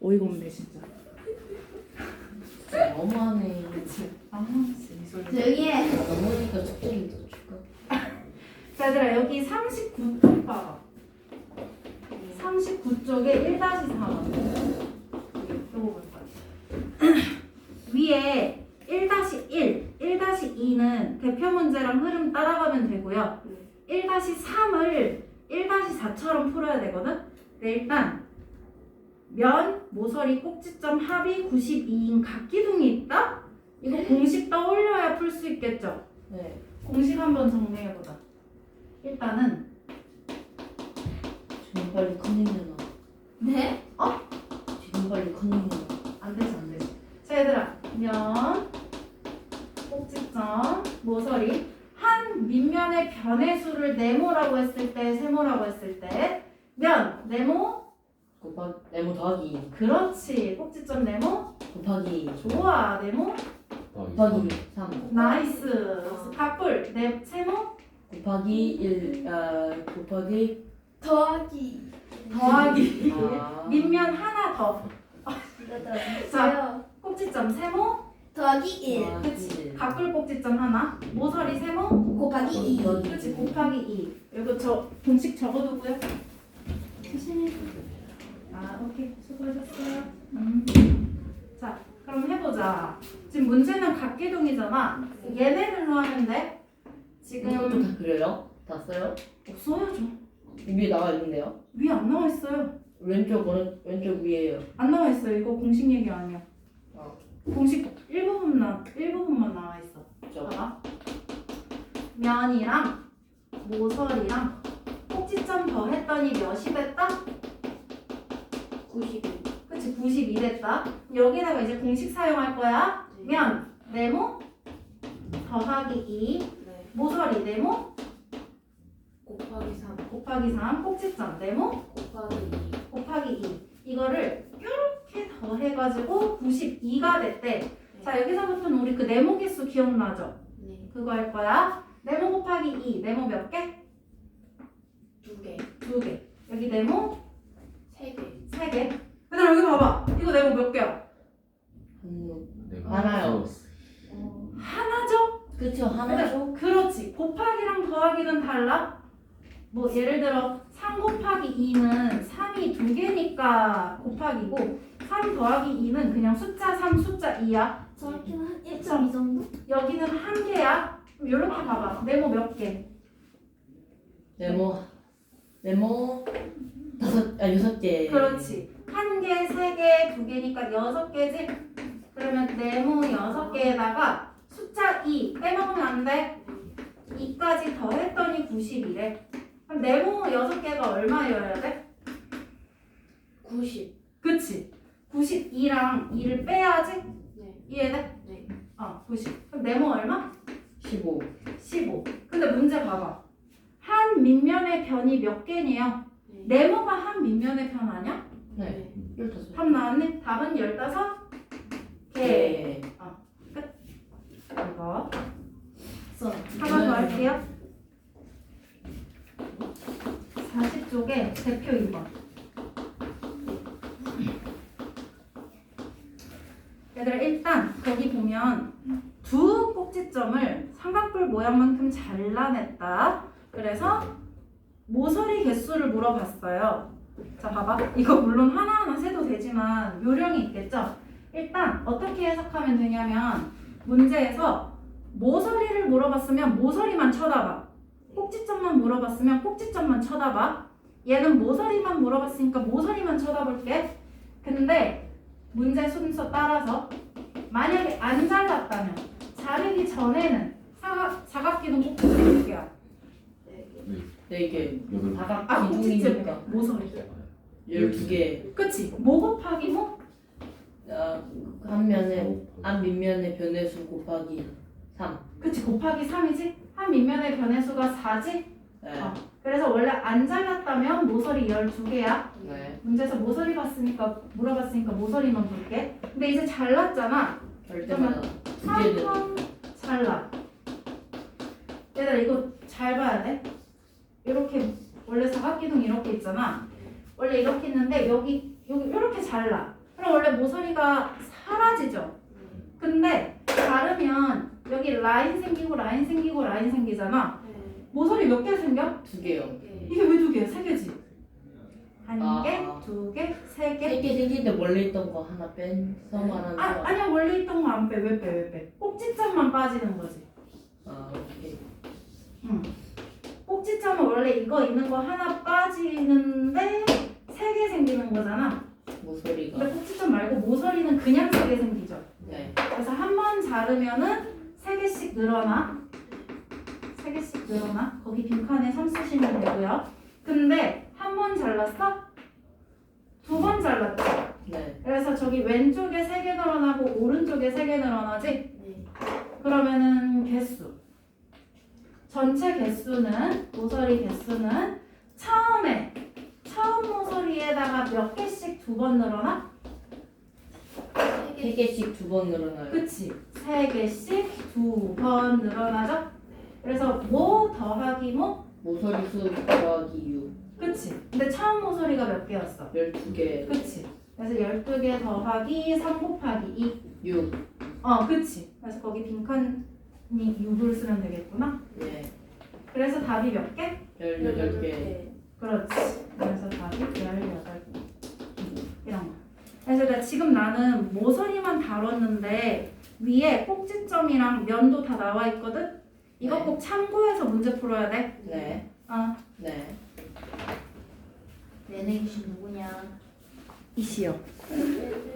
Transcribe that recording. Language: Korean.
어이가 없네 진짜. 진짜 너무하네. 아 진짜 이 소리. 조용히 해. 너무니까 축제를 더 줄까? 자 얘들아 여기 39쪽 봐봐. 39쪽에 1-4번. 요거 볼 거야. 위에 1-1, 1-2는 대표 문제랑 흐름 따라가면 되고요. 1-3을 1-4처럼 풀어야 되거든. 근데 일단 면, 모서리, 꼭지점, 합이 92인 각기둥이 있다? 이거 공식 떠올려야 풀 수 있겠죠? 네. 공식 한번 정리해보자. 일단은 지금 빨리 컨닝해놔. 네? 지금 빨리 컨닝해놔. 안 되지 안 되지. 자 얘들아 면, 꼭지점, 모서리 한 밑면의 변의 수를 네모라고 했을 때 세모라고 했을 때 면, 네모 곱하기 네모 더하기 그렇지. 꼭지점 네모 곱하기 좋아. 네모 곱하기 3 나이스. 각불 네 세모 곱하기 1 아, 곱하기 더하기. 더하기. 아, 밑면 하나 더. 자. 꼭지점 세모 더하기 1. 아, 그치. 일. 각불 꼭지점 하나. 모서리 세모 곱하기 2. 곱하기 그렇지 곱하기 2 이거 저 공식 적어두고요. 아 오케이 수고하셨어요 음. 자 그럼 해보자 지금 문제는 각기둥이잖아 얘네들로 하는데 이것도 지금 다 그려요? 다 써요? 써야죠 위에 나와 있는데요? 위에 안 나와 있어요 왼쪽 오른 왼쪽 위에요. 안 나와 있어요 이거 공식 얘기 아니야 어. 공식 일부분만 일부분만 나와 있어 저 봐봐 면이랑 모서리랑 꼭지점 더 했더니 몇이 됐다? 92. 그치 92 됐다 여기다가 이제 공식 사용할 거야 면 네모 더하기 2 네. 모서리 네모 곱하기 3. 곱하기 3 꼭지점 네모 곱하기 2. 곱하기 2 이거를 이렇게 더해가지고 92가 됐대 자 여기서부터는 우리 그 네모 개수 기억나죠? 네. 그거 할 거야 네모 곱하기 2 네모 몇 개? 두 개. 두 개 여기 네모 세 개. 세 개. 얘들아 여기 봐봐. 이거 네모 몇 개야? 한 내가 하나요. 써왔어. 어. 하나죠? 그쵸 하나죠? 그렇지. 곱하기랑 더하기는 달라. 뭐 예를 들어 3 곱하기 2는 3이 두 개니까 곱하기고 3 더하기 2는 그냥 숫자 3 숫자 2야. 저렇게는 한1.2 정도? 여기는 한 개야. 이렇게 봐봐. 네모 몇 개? 네모 네모 다섯 아 여섯 개. 그렇지. 한 개, 세 개, 두 개니까 여섯 개지. 그러면 네모 여섯 개에다가 숫자 2 빼먹으면 안 돼. 2까지 더했더니 92래. 그럼 네모 여섯 개가 얼마여야 돼? 90. 그치? 92랑 2를 빼야지. 네. 이해돼? 네. 어, 90. 그럼 네모 얼마? 15 15. 근데 문제 봐봐. 한 밑면의 변이 몇 개니요? 네. 네모가 한 밑면의 변 아니야? 네 열다섯 답 나왔네. 답은 15개. 개. 이거. 써. 하나 더 할게요. 40쪽에 대표 2번. 얘들아 일단 거기 보면 두 꼭지점을 삼각뿔 모양만큼 잘라냈다. 그래서 모서리 개수를 물어봤어요. 자 봐봐. 이거 물론 하나하나 세도 되지만 요령이 있겠죠? 일단 어떻게 해석하면 되냐면 문제에서 모서리를 물어봤으면 모서리만 쳐다봐. 꼭지점만 물어봤으면 꼭지점만 쳐다봐. 얘는 모서리만 물어봤으니까 모서리만 쳐다볼게. 근데 문제 순서 따라서 만약에 안 잘랐다면 자르기 전에는 사각, 사각기둥 꼭지점 몇 개야? 네 개. 여덟 개. 사각 아 기둥이니까 모서리. 열두 개. 그치? 모 곱하기 모? 아, 한 면에 한 밑면의 변의수 곱하기 3. 그치 곱하기 3이지? 한 밑면의 변의수가 4지? 네. 어. 그래서 원래 안 잘랐다면 모서리 12개야. 네. 문제에서 모서리 봤으니까 물어봤으니까 모서리만 볼게. 근데 이제 잘랐잖아. 개는 3번 잘라. 얘들아 이거 잘 봐야 돼. 이렇게 원래 사각기둥 이렇게 있잖아. 원래 이렇게 있는데 여기 여기 이렇게 잘라. 그럼 원래 모서리가 사라지죠. 근데 다르면 여기 라인 생기고 라인 생기고 라인 생기잖아. 네. 모서리 몇 개 생겨? 두 개요. 네. 이게 왜 두 개야? 세 개지. 한 아. 개, 두 개, 세 개. 세개 생긴데 원래 있던 거 하나 뺀서 말하는 아, 거. 아니야 원래 있던 거 안 빼. 왜 빼? 왜 빼? 꼭지점만 빠지는 거지. 아 오케이. 응. 꼭지점은 원래 이거 있는 거 하나 빠지는데 세 개 생기는 거잖아. 모서리가. 근데 꼭지점 말고 모서리는 그냥 세 개 생기죠. 네. 그래서 한 번 자르면은 세 개씩 늘어나. 세 개씩 늘어나. 거기 빈칸에 3 쓰시면 되고요. 근데 한 번 잘랐어? 두 번 잘랐지. 네. 그래서 저기 왼쪽에 세 개 늘어나고 오른쪽에 세 개 늘어나지? 네. 그러면은 개수. 전체 개수는 모서리 개수는 처음에 처음 모서리에다가 몇 개씩 두 번 늘어나? 세 개씩 두 번 늘어나요. 그치? 세 개씩 두 번 늘어나죠? 그래서 뭐 더하기 뭐? 모서리 수 더하기 6. 그치? 근데 처음 모서리가 몇 개였어? 12개. 그치? 그래서 12개 더하기 3 곱하기 2. 6. 어, 그치? 그래서 거기 빈칸이 6을 쓰면 되겠구나. 네. 그래서 답이 몇 개? 18개. 네. 그렇지. 그래서 답이 18개. 나 지금 나는 모서리만 다뤘는데 위에 꼭지점이랑 면도 다 나와 있거든? 이거 네. 꼭 참고해서 문제 풀어야 돼. 네. 어, 네. 내내 귀신 누구냐? 이시요. 네.